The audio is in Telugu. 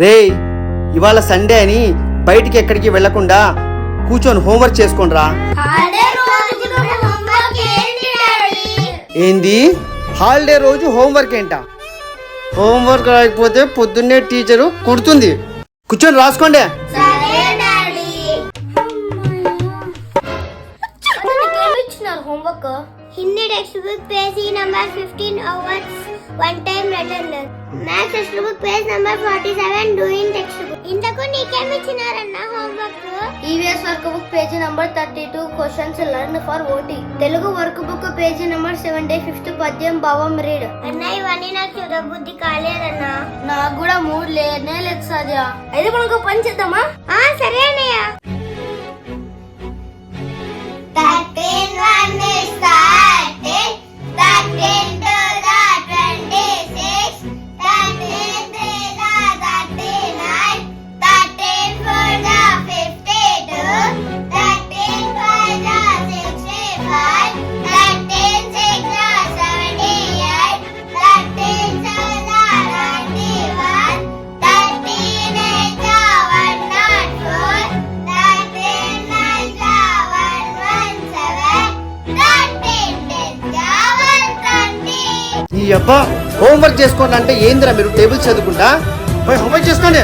రేయ్ ఇవాళ సండే అని బయటికి ఎక్కడికి వెళ్ళకుండా కూర్చొని హోంవర్క్ చేసుకోండిరా. ఏంది? హాలిడే రోజు హోంవర్క్ ఏంట? హోంవర్క్ రాయకపోతే పొద్దున్నే టీచరు కుడుతుంది. కూర్చొని రాసుకోండి. Homework? Hindi text book page number fifteen hours one time returner maths text book page number forty seven doing text book. ఇంతకు నీకేమి ఇచ్చినారన్న homework? EVS work book page number thirty two questions learn for OT Telugu work book page number seventy fifth పద్యం భావం రీడ్ అన్న ఇవన్నీ నాకు చదవబుద్ధి కాలేదన్నా. నాకు కూడా మూడు లేనే లేదు సాధ్య అయితే మనం ఒక పని చేద్దామా? సరే అన్నయ్య. ఈ అబ్బా హోంవర్క్ చేసుకోండి అంటే ఏందిరా మీరు టేబుల్ చదువుకుంటా? పోయి హోంవర్క్ చేసుకోండి.